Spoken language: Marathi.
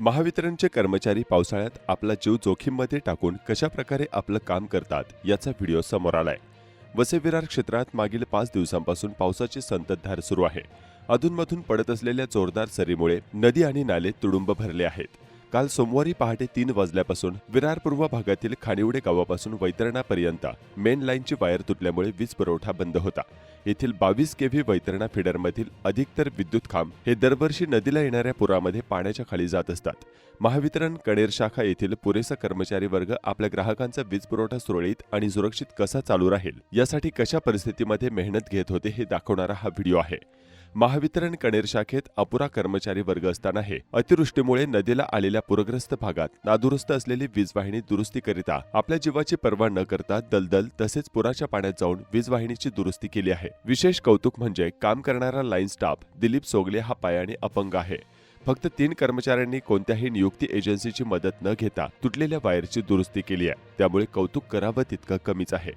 महावितरणचे कर्मचारी पावसाळ्यात आपला जीव जोखीममध्ये टाकून कशा प्रकारे आपलं काम करतात याचा व्हिडिओ समोर आलाय. वसे विरार क्षेत्रात मागील पाच दिवसांपासून पावसाची संततधार सुरू आहे. अधूनमधून पडत असलेल्या जोरदार सरीमुळे नदी आणि नाले तुडुंब भरले आहेत. काल सोमवारी पहाटे तीन वाजल्यापासून विरार पूर्व भागातील खानिवडे गावापासून वैतरणापर्यंत मेन लाईनची वायर तुटल्यामुळे वीज पुरवठा बंद होता. येथील बावीस केव्ही वैतरणा फिडरमधील अधिकतर विद्युत खांब हे दरवर्षी नदीला येणाऱ्या पुरामध्ये पाण्याच्या खाली जात असतात. महावितरण कणेर शाखा येथील पुरेसा कर्मचारी वर्ग आपल्या ग्राहकांचा वीज पुरवठा सुरळीत आणि सुरक्षित कसा चालू राहील यासाठी कशा परिस्थितीमध्ये मेहनत घेत होते हे दाखवणारा हा व्हिडिओ आहे. महावितरण कणेर शाखेत अपुरा कर्मचारी वर्ग असताना हे अतिवृष्टीमुळे नदीला आलेल्या पूरग्रस्त भागात नादुरुस्त असलेली वीज वाहिनी दुरुस्तीकरिता आपल्या जीवाची पर्वा न करता दलदल तसेच पुराच्या पाण्यात जाऊन वीज वाहिनीची दुरुस्ती केली आहे. विशेष कौतुक म्हणजे काम करणारा लाईन स्टाफ दिलीप सोगले हा पायाने अपंग आहे. फक्त तीन कर्मचाऱ्यांनी कोणत्याही नियुक्ती एजन्सीची मदत न घेता तुटलेल्या वायरची दुरुस्ती केली आहे. त्यामुळे कौतुक करावं तितकं कमीच आहे.